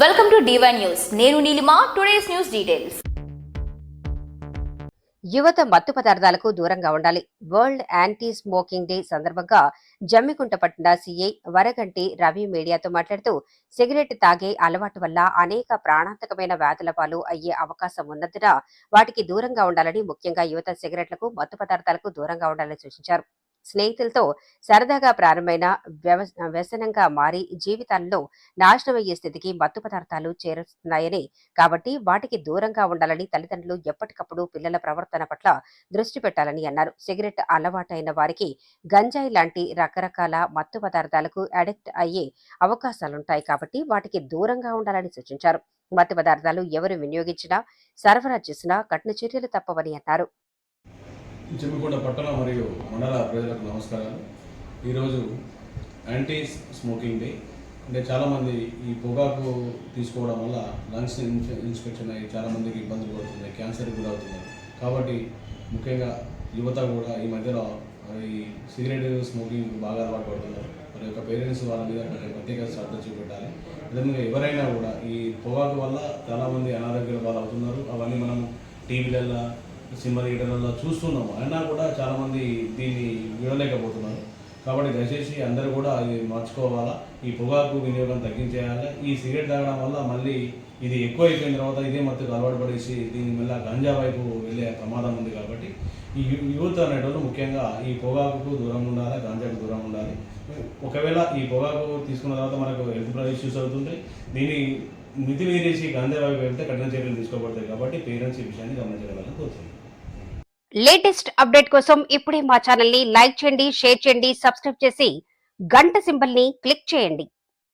Welcome to DY news నేను Neelima today's news details యువత మత్తు పదార్థాలకు దూరంగా ఉండాలి. వరల్డ్ యాంటీ స్మోకింగ్ డే సందర్భంగా జమ్మికుంట పట్టణ సీఐ వరగంటి రవి మీడియాతో మాట్లాడుతూ సిగరెట్ తాగే అలవాటు వల్ల అనేక ప్రాణాంతకమైన వ్యాధుల పాలు అయ్యే అవకాశం ఉన్నందున వాటికి దూరంగా ఉండాలని ముఖ్యంగా యువత సిగరెట్లకు మత్తు పదార్థాలకు దూరంగా ఉండాలని సూచించారు. స్నేహితులతో సరదాగా ప్రారంభమైన వ్యసనంగా మారి జీవితాల్లో నాశనమయ్యే స్థితికి మత్తు పదార్థాలు చేరుస్తున్నాయని. కాబట్టి వాటికి దూరంగా ఉండాలని తల్లిదండ్రులు ఎప్పటికప్పుడు పిల్లల ప్రవర్తన పట్ల దృష్టి పెట్టాలని అన్నారు. సిగరెట్ అలవాటైన వారికి గంజాయి లాంటి రకరకాల మత్తు పదార్థాలకు అడిక్ట్ అయ్యే అవకాశాలుంటాయి కాబట్టి వాటికి దూరంగా ఉండాలని సూచించారు. మత్తు పదార్థాలు ఎవరు వినియోగించినా సరఫరా చేసినా కఠిన చర్యలు తప్పవని అన్నారు. చెమ్మికొండ పట్టణ మరియు మండల ప్రజలకు నమస్కారాలు. ఈరోజు యాంటీ స్మోకింగ్ డే అంటే చాలామంది ఈ పొగాకు తీసుకోవడం వల్ల లంగ్స్ ఇన్స్పెక్షన్ అయ్యి చాలామందికి ఇబ్బందులు పడుతున్నాయి క్యాన్సర్ కూడా కాబట్టి ముఖ్యంగా యువత కూడా ఈ మధ్యలో ఈ సిగరెట్ స్మోకింగ్ బాగా అలవాటు పడుతున్నారు. మరి యొక్క పేరెంట్స్ వాళ్ళ మీద ప్రత్యేక శ్రద్ధ చూపెట్టాలి. అదేవిధంగా ఎవరైనా కూడా ఈ పొగాకు వల్ల చాలామంది అనారోగ్యాల పాలు అవుతున్నారు అవన్నీ మనం టీవీలల్లో సినిమా థియేటర్లలో చూస్తున్నాము. అయినా కూడా చాలామంది దీన్ని విడలేకపోతున్నారు కాబట్టి దయచేసి అందరూ కూడా ఇది మార్చుకోవాలా? ఈ పొగాకు వినియోగం తగ్గించేయాలి? ఈ సిగరెట్ తాగడం వల్ల మళ్ళీ ఇది ఎక్కువ అయిపోయిన తర్వాత ఇదే మత్తుకు అలవాటు పడేసి దీని మళ్ళీ గంజా వైపు వెళ్ళే ప్రమాదం ఉంది కాబట్టి ఈ యూత్ అనేటోళ్ళు ముఖ్యంగా ఈ పొగాకు దూరం ఉండాలి గాంజాకు దూరం ఉండాలి. ఒకవేళ ఈ పొగాకు తీసుకున్న తర్వాత మనకు హెల్త్ ఇష్యూస్ అవుతుంటాయి. దీన్ని మితిమీరేసి మీరేసి వెళ్తే కఠిన చర్యలు తీసుకోబడతాయి కాబట్టి పేరెంట్స్ ఈ విషయాన్ని గమనించగలని కోరుతున్నాను. లేటెస్ట్ అప్డేట్ కోసం ఇప్పుడే మా ఛానల్ని లైక్ చేయండి షేర్ చేయండి సబ్స్క్రైబ్ చేసి గంట సింబల్ని క్లిక్ చేయండి.